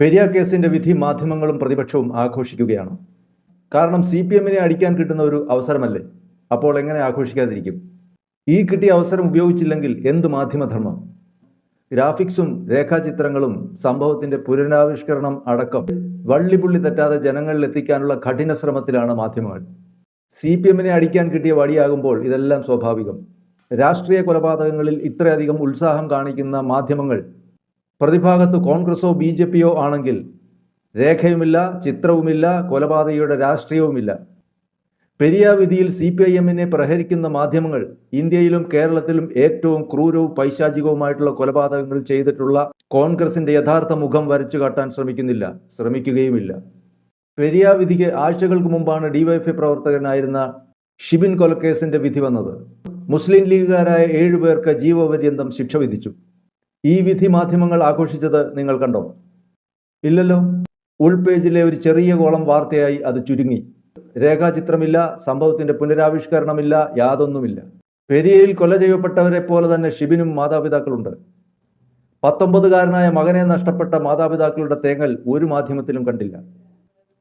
പെരിയ കേസിന്റെ വിധി മാധ്യമങ്ങളും പ്രതിപക്ഷവും ആഘോഷിക്കുകയാണ്. കാരണം സി പി എമ്മിനെ അടിക്കാൻ കിട്ടുന്ന ഒരു അവസരമല്ലേ? അപ്പോൾ എങ്ങനെ ആഘോഷിക്കാതിരിക്കും? ഈ കിട്ടിയ അവസരം ഉപയോഗിച്ചില്ലെങ്കിൽ എന്ത് മാധ്യമധർമ്മം? ഗ്രാഫിക്സും രേഖാചിത്രങ്ങളും സംഭവത്തിന്റെ പുനരാവിഷ്കരണം അടക്കം വള്ളിപുള്ളി തെറ്റാതെ ജനങ്ങളിൽ എത്തിക്കാനുള്ള കഠിന ശ്രമത്തിലാണ് മാധ്യമങ്ങൾ. സി പി എമ്മിനെ അടിക്കാൻ കിട്ടിയ വടിയാകുമ്പോൾ ഇതെല്ലാം സ്വാഭാവികം. രാഷ്ട്രീയ കൊലപാതകങ്ങളിൽ ഇത്രയധികം ഉത്സാഹം കാണിക്കുന്ന മാധ്യമങ്ങൾ പ്രതിഭാഗത്ത് കോൺഗ്രസോ ബി ജെ പിയോ ആണെങ്കിൽ രേഖയുമില്ല ചിത്രവുമില്ല കൊലപാതകയുടെ രാഷ്ട്രീയവുമില്ല. പെരിയ വിധിയിൽ സി പി ഐ എമ്മിനെ പ്രഹരിക്കുന്ന മാധ്യമങ്ങൾ ഇന്ത്യയിലും കേരളത്തിലും ഏറ്റവും ക്രൂരവും പൈശാചികവുമായിട്ടുള്ള കൊലപാതകങ്ങൾ ചെയ്തിട്ടുള്ള കോൺഗ്രസിന്റെ യഥാർത്ഥ മുഖം വരച്ചു കാട്ടാൻ ശ്രമിക്കുന്നില്ല ശ്രമിക്കുകയുമില്ല. പെരിയ വിധിക്ക് ആഴ്ചകൾക്ക് മുമ്പാണ് ഡിവൈഎഫ്ഐ പ്രവർത്തകനായിരുന്ന ഷിബിൻ കൊലക്കേസിന്റെ വിധി വന്നത്. മുസ്ലിം ലീഗുകാരായ ഏഴുപേർക്ക് ജീവപര്യന്തം ശിക്ഷ വിധിച്ചു. ഈ വിധി മാധ്യമങ്ങൾ ആഘോഷിച്ചത് നിങ്ങൾ കണ്ടോ? ഇല്ലല്ലോ. ഉൾപേജിലെ ഒരു ചെറിയ കോളം വാർത്തയായി അത് ചുരുങ്ങി. രേഖാചിത്രമില്ല സംഭവത്തിന്റെ പുനരാവിഷ്കരണമില്ല യാതൊന്നുമില്ല. പെരിയയിൽ കൊല ചെയ്യപ്പെട്ടവരെ പോലെ തന്നെ ഷിബിനും മാതാപിതാക്കളുണ്ട്. പത്തൊമ്പതുകാരനായ മകനെ നഷ്ടപ്പെട്ട മാതാപിതാക്കളുടെ തേങ്ങൽ ഒരു മാധ്യമത്തിലും കണ്ടില്ല.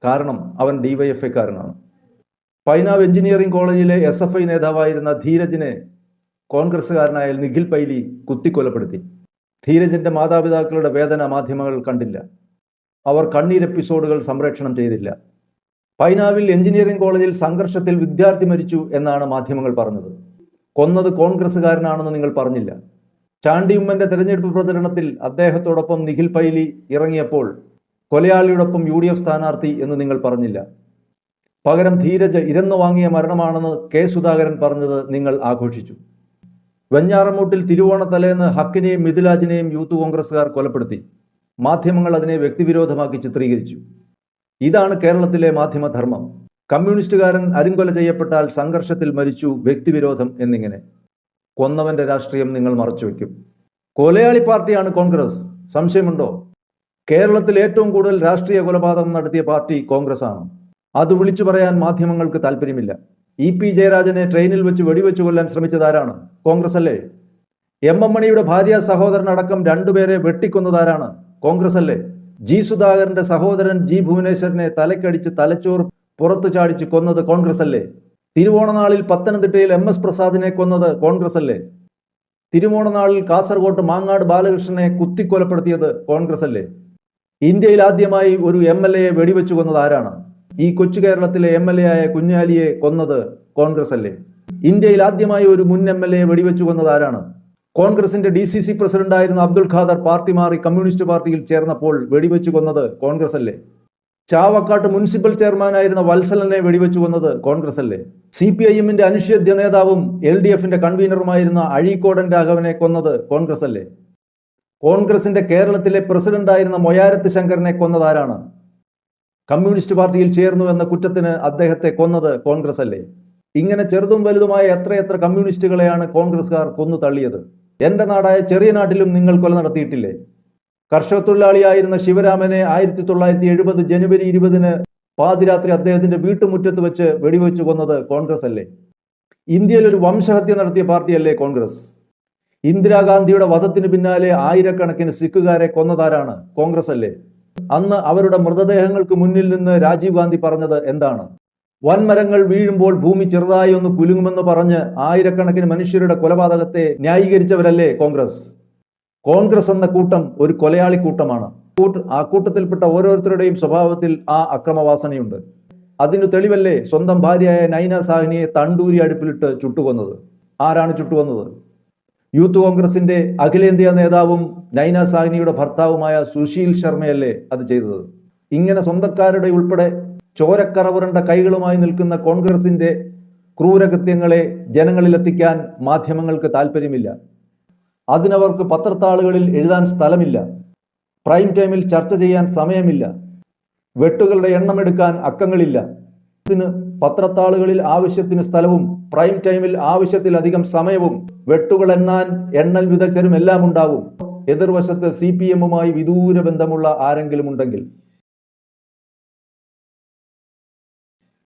കാരണം അവൻ ഡിവൈഎഫ്ഐക്കാരനാണ്. പൈനാവ് എഞ്ചിനീയറിംഗ് കോളേജിലെ എസ് എഫ് ഐ നേതാവായിരുന്ന ധീരജിനെ കോൺഗ്രസ്സുകാരനായ നിഖിൽ പൈലി കുത്തിക്കൊലപ്പെടുത്തി. ധീരജിന്റെ മാതാപിതാക്കളുടെ വേദന മാധ്യമങ്ങൾ കണ്ടില്ല. അവർ കണ്ണീർ എപ്പിസോഡുകൾ സംപ്രേഷണം ചെയ്തില്ല. പൈനാവിൽ എഞ്ചിനീയറിംഗ് കോളേജിൽ സംഘർഷത്തിൽ വിദ്യാർത്ഥി മരിച്ചു എന്നാണ് മാധ്യമങ്ങൾ പറഞ്ഞത്. കൊന്നത് കോൺഗ്രസ്സുകാരനാണെന്ന് നിങ്ങൾ പറഞ്ഞില്ല. ചാണ്ടിയുമ്മന്റെ തെരഞ്ഞെടുപ്പ് പ്രചരണത്തിൽ അദ്ദേഹത്തോടൊപ്പം നിഖിൽ പൈലി ഇറങ്ങിയപ്പോൾ കൊലയാളിയോടൊപ്പം യു ഡി എഫ് സ്ഥാനാർത്ഥി എന്ന് നിങ്ങൾ പറഞ്ഞില്ല. പകരം ധീരജ് ഇരന്നു വാങ്ങിയ മരണമാണെന്ന് കെ സുധാകരൻ പറഞ്ഞത് നിങ്ങൾ ആഘോഷിച്ചു. വെഞ്ഞാറമൂട്ടിൽ തിരുവോണത്തലേന്ന് ഹക്കിനെയും മിഥുലാജിനെയും യൂത്ത് കോൺഗ്രസ്സുകാർ കൊലപ്പെടുത്തി. മാധ്യമങ്ങൾ അതിനെ വ്യക്തിവിരോധമാക്കി ചിത്രീകരിച്ചു. ഇതാണ് കേരളത്തിലെ മാധ്യമധർമ്മം. കമ്മ്യൂണിസ്റ്റുകാരൻ അരുങ്കൊല ചെയ്യപ്പെട്ടാൽ സംഘർഷത്തിൽ മരിച്ചു വ്യക്തിവിരോധം എന്നിങ്ങനെ. കൊന്നവന്റെ രാഷ്ട്രീയം നിങ്ങൾ മറച്ചുവെക്കും കൊലയാളി പാർട്ടിയാണ് കോൺഗ്രസ്. സംശയമുണ്ടോ? കേരളത്തിൽ ഏറ്റവും കൂടുതൽ രാഷ്ട്രീയ കൊലപാതകം നടത്തിയ പാർട്ടി കോൺഗ്രസ് ആണ് അത് വിളിച്ചു പറയാൻ മാധ്യമങ്ങൾക്ക് താല്പര്യമില്ല. ഇ പി ജയരാജനെ ട്രെയിനിൽ വെച്ച് വെടിവെച്ച് കൊല്ലാൻ ശ്രമിച്ചതാരാണ് കോൺഗ്രസ് അല്ലേ? എം എം മണിയുടെ ഭാര്യ സഹോദരൻ അടക്കം രണ്ടുപേരെ വെട്ടിക്കൊന്നതാരാണ്? കോൺഗ്രസ് അല്ലേ? ജി സുധാകരന്റെ സഹോദരൻ ജി ഭുവനേശ്വരനെ തലക്കടിച്ച് തലച്ചോർ പുറത്തു ചാടിച്ച് കൊന്നത് കോൺഗ്രസ് അല്ലേ? തിരുവോണനാളിൽ പത്തനംതിട്ടയിൽ എം എസ് പ്രസാദിനെ കൊന്നത് കോൺഗ്രസ് അല്ലേ? തിരുവോണനാളിൽ കാസർഗോട്ട് മാങ്ങാട് ബാലകൃഷ്ണനെ കുത്തിക്കൊലപ്പെടുത്തിയത് കോൺഗ്രസ് അല്ലേ? ഇന്ത്യയിൽ ആദ്യമായി ഒരു എം എൽ എയെ വെടിവെച്ചു കൊന്നത് ആരാണ്? ഈ കൊച്ചു കേരളത്തിലെ എം എൽ എ ആയ കുഞ്ഞാലിയെ കൊന്നത് കോൺഗ്രസ് അല്ലേ ഇന്ത്യയിൽ ആദ്യമായി ഒരു മുൻ എം എൽ എ വെടിവെച്ചു കൊന്നത് ആരാണ്? കോൺഗ്രസിന്റെ ഡി സി സി പ്രസിഡന്റായിരുന്ന അബ്ദുൽ ഖാദർ പാർട്ടി മാറി കമ്മ്യൂണിസ്റ്റ് പാർട്ടിയിൽ ചേർന്നപ്പോൾ വെടിവെച്ചു കൊന്നത് കോൺഗ്രസ് അല്ലേ ചാവക്കാട്ട് മുനിസിപ്പൽ ചെയർമാനായിരുന്ന വത്സലനെ വെടിവെച്ചു കൊന്നത് കോൺഗ്രസ് അല്ലേ സി പി ഐ എമ്മിന്റെ അനുഷേദ്യ നേതാവും എൽ ഡി എഫിന്റെ കൺവീനറുമായിരുന്ന അഴീക്കോടൻ രാഘവനെ കൊന്നത് കോൺഗ്രസ് അല്ലേ കോൺഗ്രസിന്റെ കേരളത്തിലെ പ്രസിഡന്റായിരുന്ന മൊയാരത്ത് ശങ്കരനെ കൊന്നതാരാണ് കമ്മ്യൂണിസ്റ്റ് പാർട്ടിയിൽ ചേർന്നു എന്ന കുറ്റത്തിന് അദ്ദേഹത്തെ കൊന്നത് കോൺഗ്രസ് അല്ലേ ഇങ്ങനെ ചെറുതും വലുതുമായ എത്രയെത്ര കമ്മ്യൂണിസ്റ്റുകളെയാണ് കോൺഗ്രസ്സുകാർ കൊന്നു തള്ളിയത്? എന്റെ നാടായ ചെറിയ നാട്ടിലും നിങ്ങൾ കൊല നടത്തിയിട്ടില്ലേ? കർഷക തൊഴിലാളിയായിരുന്ന ശിവരാമനെ ആയിരത്തി തൊള്ളായിരത്തി എഴുപത് ജനുവരി ഇരുപതിന് പാതിരാത്രി അദ്ദേഹത്തിന്റെ വീട്ടുമുറ്റത്ത് വെച്ച് വെടിവെച്ചു കൊന്നത് കോൺഗ്രസ് അല്ലേ ഇന്ത്യയിൽ ഒരു വംശഹത്യ നടത്തിയ പാർട്ടിയല്ലേ കോൺഗ്രസ്? ഇന്ദിരാഗാന്ധിയുടെ വധത്തിന് പിന്നാലെ ആയിരക്കണക്കിന് സിഖുകാരെ കൊന്നതാരാണ് കോൺഗ്രസ് അല്ലേ അന്ന് അവരുടെ മൃതദേഹങ്ങൾക്ക് മുന്നിൽ നിന്ന് രാജീവ് ഗാന്ധി പറഞ്ഞത് എന്താണ്? വൻമരങ്ങൾ വീഴുമ്പോൾ ഭൂമി ചെറുതായി ഒന്ന് കുലുങ്ങുമെന്ന് പറഞ്ഞ് ആയിരക്കണക്കിന് മനുഷ്യരുടെ കൊലപാതകത്തെ ന്യായീകരിച്ചവരല്ലേ കോൺഗ്രസ്? കോൺഗ്രസ് എന്ന കൂട്ടം ഒരു കൊലയാളി കൂട്ടമാണ്. ആ കൂട്ടത്തിൽപ്പെട്ട ഓരോരുത്തരുടെയും സ്വഭാവത്തിൽ ആ അക്രമവാസനയുണ്ട്. അതിനു തെളിവല്ലേ സ്വന്തം ഭാര്യയായ നൈന സാഹിനിയെ തണ്ടൂരി അടുപ്പിലിട്ട് ചുട്ടുകൊന്നത്? ആരാണ് ചുട്ടുകൊന്നത്? യൂത്ത് കോൺഗ്രസിന്റെ അഖിലേന്ത്യാ നേതാവും നൈന സാഹ്നിയുടെ ഭർത്താവുമായ സുശീൽ ശർമ്മയല്ലേ അത് ചെയ്തത്? ഇങ്ങനെ സ്വന്തക്കാരുടെ ഉൾപ്പെടെ ചോരക്കറവുരണ്ട കൈകളുമായി നിൽക്കുന്ന കോൺഗ്രസിന്റെ ക്രൂരകൃത്യങ്ങളെ ജനങ്ങളിലെത്തിക്കാൻ മാധ്യമങ്ങൾക്ക് താല്പര്യമില്ല അതിനവർക്ക് പത്രത്താളുകളിൽ എഴുതാൻ സ്ഥലമില്ല. പ്രൈം ടൈമിൽ ചർച്ച ചെയ്യാൻ സമയമില്ല. വെട്ടുകളുടെ എണ്ണമെടുക്കാൻ അക്കങ്ങളില്ല. ഇതിന് പത്രത്താളുകളിൽ ആവശ്യത്തിന് സ്ഥലവും പ്രൈം ടൈമിൽ ആവശ്യത്തിലധികം സമയവും വെട്ടുകൾ എണ്ണാൻ എണ്ണൽ വിദഗ്ധരും എല്ലാം ഉണ്ടാവും. എതിർവശത്ത് സി പി എമ്മുമായി വിദൂര ബന്ധമുള്ള ആരെങ്കിലും ഉണ്ടെങ്കിൽ